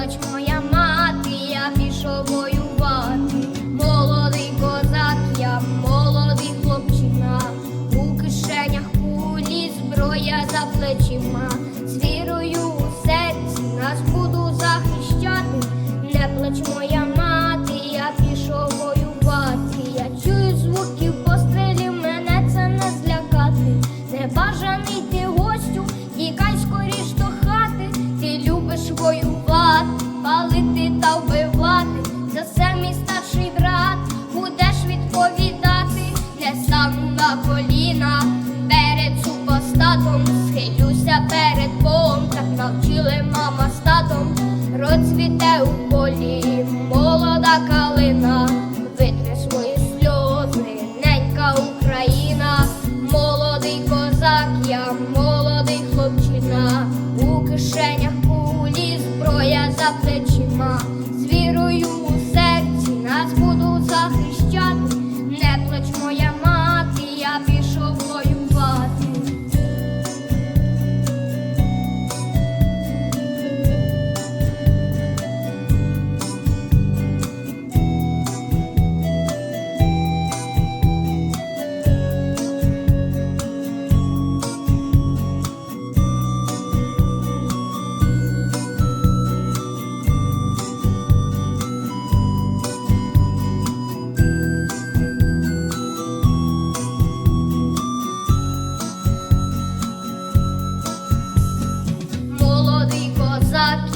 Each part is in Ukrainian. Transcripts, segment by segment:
дочко моя мати, я пішов воювати, молодий козак, я молодий хлопчина, у кишенях кулі зброя за плечима, з вірою у серці нас буду захищати, не плач моя мати, я пішов воювати, я чую звуків пострілів, мене це не злякати, небажаний ти гостю, тікай скоріш до хати, ти любиш вою воювати, палити та вбивати. За це мій старший брат будеш відповідати. Не стану на коліна перед супостатом, схилюся перед Богом, так навчили мама з татом. Розцвіте у полі молода калина, витри свої сльози, ненька Україна, молодий козак, я молодий хлопчина, у кишенях захищати, не плач моя мати,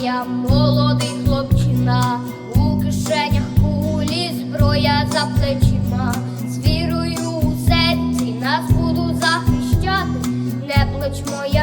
я молодий хлопчина, у кишенях кулі зброя за плечима, з вірою у серці нас буду захищати, не плач моя